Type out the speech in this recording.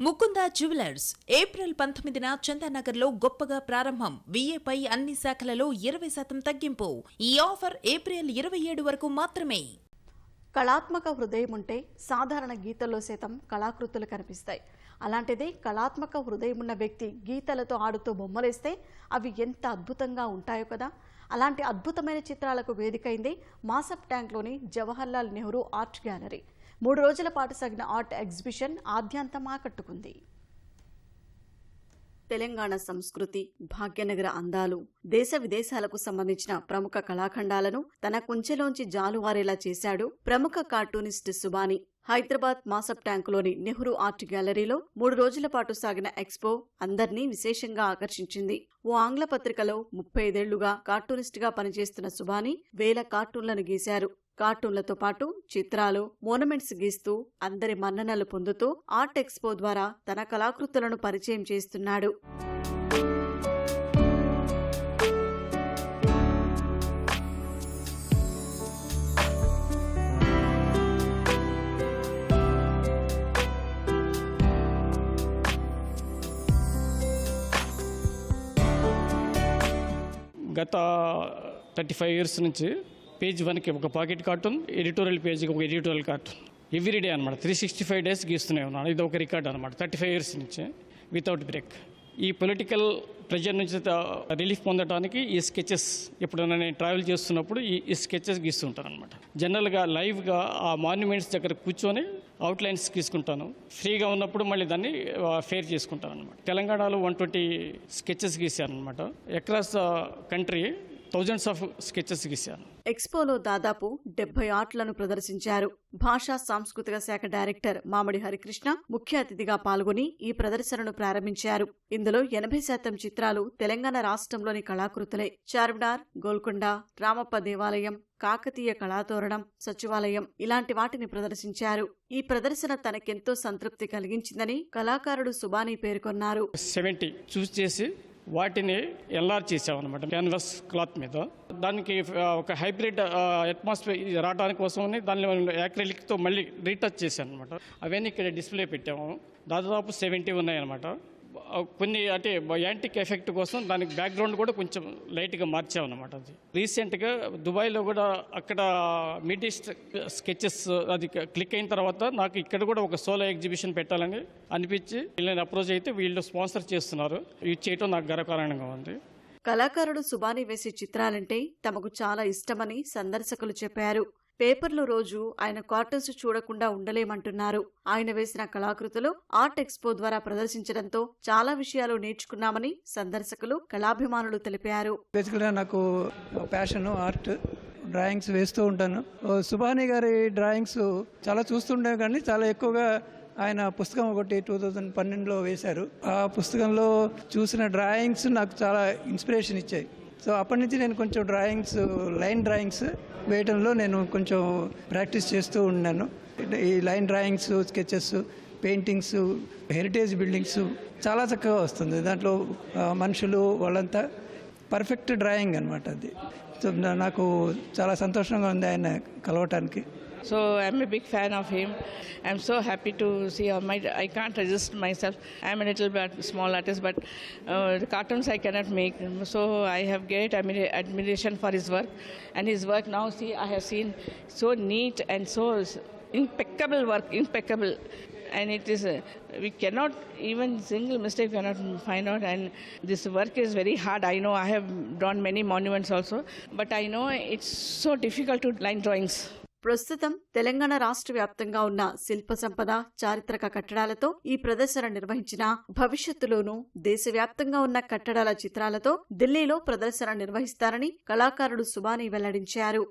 Mukunda jewellers April పంతొమ్మిదిన చందానగర్లో గొప్పగా ప్రారంభం. విఏపై అన్ని శాఖలలో ఇరవై శాతం తగ్గింపు. ఈ ఆఫర్ ఏప్రిల్ ఇరవై ఏడు వరకు మాత్రమే. కళాత్మక హృదయం ఉంటే సాధారణ గీతల్లో సైతం కళాకృతులు కనిపిస్తాయి. అలాంటిదే కళాత్మక హృదయం ఉన్న వ్యక్తి గీతలతో ఆడుతూ బొమ్మలేస్తే అవి ఎంత అద్భుతంగా ఉంటాయో కదా. అలాంటి అద్భుతమైన చిత్రాలకు వేదికైంది మాసప్ ట్యాంక్లోని జవహర్లాల్ నెహ్రూ ఆర్ట్ గ్యాలరీ. మూడు రోజుల పాటు సాగిన ఆర్ట్ ఎగ్జిబిషన్ ఆద్యంతం ఆకట్టుకుంది తెలంగాణ సంస్కృతి భాగ్యనగర అందాలు దేశ విదేశాలకు సంబంధించిన ప్రముఖ కళాఖండాలను తన కుంచెలోంచి జాలువారేలా చేశాడు ప్రముఖ కార్టూనిస్ట్ సుబాని. హైదరాబాద్ మాసప్ ట్యాంకులోని నెహ్రూ ఆర్ట్ గ్యాలరీలో మూడు రోజుల పాటు సాగిన ఎక్స్పో అందర్నీ విశేషంగా ఆకర్షించింది. ఓ ఆంగ్ల పత్రికలో ముప్పై ఐదేళ్ళుగా కార్టూనిస్ట్గా పనిచేస్తున్న సుబాని వేల కార్టూన్లను గీశారు. కార్టూన్లతో పాటు చిత్రాలు మోనమెంట్స్ గీస్తూ అందరి మన్ననలు పొందుతూ ఆర్ట్ ఎక్స్పో ద్వారా తన కళాకృతులను పరిచయం చేస్తున్నాడు. గత థర్టీ ఫైవ్ ఇయర్స్ నుంచి పేజ్ వన్కి ఒక పాకెట్ కార్టూన్ ఎడిటోరియల్ పేజ్కి ఒక ఎడిటోరియల్ కార్టూన్. ఎవ్రీడే అనమాట త్రీ సిక్స్టీ ఫైవ్ డేస్ గీస్తూనే ఉన్నాను. ఇది ఒక రికార్డ్ అనమాట థర్టీ ఫైవ్ ఇయర్స్ నుంచి వితౌట్ బ్రేక్ ఈ పొలిటికల్ ప్రెజర్ నుంచి రిలీఫ్ పొందడానికి ఈ స్కెచెస్ ఎప్పుడైనా నేను ట్రావెల్ చేస్తున్నప్పుడు ఈ ఈ స్కెచెస్ గీస్తుంటాను అనమాట జనరల్గా లైవ్గా ఆ మాన్యుమెంట్స్ దగ్గర కూర్చొని అవుట్లైన్స్ గీసుకుంటాను. ఫ్రీగా ఉన్నప్పుడు మళ్ళీ దాన్ని ఫేర్ చేసుకుంటాను అనమాట తెలంగాణలో వన్ ట్వంటీ స్కెచెస్ గీశాను అనమాట across country thousands of sketches గీశాను ఎక్స్పోలో దాదాపు డెబ్బై ఆర్ట్లను ప్రదర్శించారు. భాషా సాంస్కృతిక శాఖ డైరెక్టర్ మామిడి హరికృష్ణ ముఖ్య అతిథిగా పాల్గొని ఈ ప్రదర్శనను ప్రారంభించారు. ఇందులో ఎనభై శాతం చిత్రాలు తెలంగాణ రాష్ట్రంలోని కళాకృతులే. చార్మినార్ గోల్కొండ రామప్ప దేవాలయం కాకతీయ కళాతోరణం సచివాలయం ఇలాంటి వాటిని ప్రదర్శించారు. ఈ ప్రదర్శన తనకెంతో సంతృప్తి కలిగించిందని కళాకారుడు సుబానీ పేర్కొన్నారు. సెవెంటీ చూస్ చేసి వాటిని ఎల్ఆర్ చేసామన్నమాట క్యాన్వాస్ క్లాత్ మీద. దానికి ఒక హైబ్రిడ్ అట్మాస్ఫియర్ రావడానికి కోసమని దాన్ని యాక్రిలిక్తో మళ్ళీ రీటచ్ చేశాను అనమాట అవన్నీ ఇక్కడ డిస్ప్లే పెట్టాము. దాదాపు సెవెంటీ ఉన్నాయన్నమాట. కొన్ని అంటే యాంటిక్ ఎఫెక్ట్ కోసం దానికి బ్యాక్గ్రౌండ్ కూడా కొంచెం లైట్గా మార్చామన్నమాట అది. రీసెంట్గా దుబాయ్లో కూడా అక్కడ మిడిస్ట్ స్కెచెస్ అది క్లిక్ అయిన తర్వాత నాకు ఇక్కడ కూడా ఒక సోలో ఎగ్జిబిషన్ పెట్టాలని అనిపించి వీళ్ళని అప్రోచ్ అయితే వీళ్ళు స్పాన్సర్ చేస్తున్నారు. ఇది చేయటం నాకు గర్వకారణంగా ఉంది. కళాకారుడు సుబాని వేసే చిత్రాలంటే తమకు చాలా ఇష్టమని సందర్శకులు చెప్పారు. పేపర్లు రోజు ఆయన క్వార్టర్స్ చూడకుండా ఉండలేమంటున్నారు. ఆయన వేసిన కళాకృతులు ఆర్ట్ ఎక్స్పో ద్వారా ప్రదర్శించడంతో చాలా విషయాలు నేర్చుకున్నామని సందర్శకులు కళాభిమానులు తెలిపారు. బేసికల్గా నాకు ప్యాషన్ ఆర్ట్ డ్రాయింగ్స్ వేస్తూ ఉంటాను. సుభాని గారి డ్రాయింగ్స్ చాలా చూస్తుండే కానీ చాలా ఎక్కువగా ఆయన పుస్తకం ఒకటి టూ థౌజండ్ పన్నెండులో వేశారు. ఆ పుస్తకంలో చూసిన డ్రాయింగ్స్ నాకు చాలా ఇన్స్పిరేషన్ ఇచ్చాయి. సో అప్పటి నుంచి నేను కొంచెం డ్రాయింగ్స్ లైన్ డ్రాయింగ్స్ వేయడంలో నేను కొంచెం ప్రాక్టీస్ చేస్తూ ఉన్నాను. ఈ line drawings sketches paintings heritage buildings చాలా చక్కగా వస్తుంది. దాంట్లో మనుషులు వాళ్ళంతా పర్ఫెక్ట్ డ్రాయింగ్ అనమాట అది. సో నాకు చాలా సంతోషంగా ఉంది ఆయన కలవటానికి. So I'm a big fan of him. I'm so happy to see how my I can't resist myself. I'm a little bit small artist, but uh, the cartoons I cannot make. So I have great admiration for his work, and his work now. See, I have seen so neat and so impeccable work, impeccable. And it is, uh, we cannot even single mistake cannot find out. And this work is very hard. I know I have drawn many monuments also, but I know it's so difficult to line drawings. ప్రస్తుతం తెలంగాణ రాష్ట్ర వ్యాప్తంగా ఉన్న శిల్ప సంపద చారిత్రక కట్టడాలతో ఈ ప్రదర్శన నిర్వహించిన భవిష్యత్తులోనూ దేశవ్యాప్తంగా ఉన్న కట్టడాల చిత్రాలతో ఢిల్లీలో ప్రదర్శన నిర్వహిస్తారని కళాకారుడు సుబానీ వెల్లడించారు.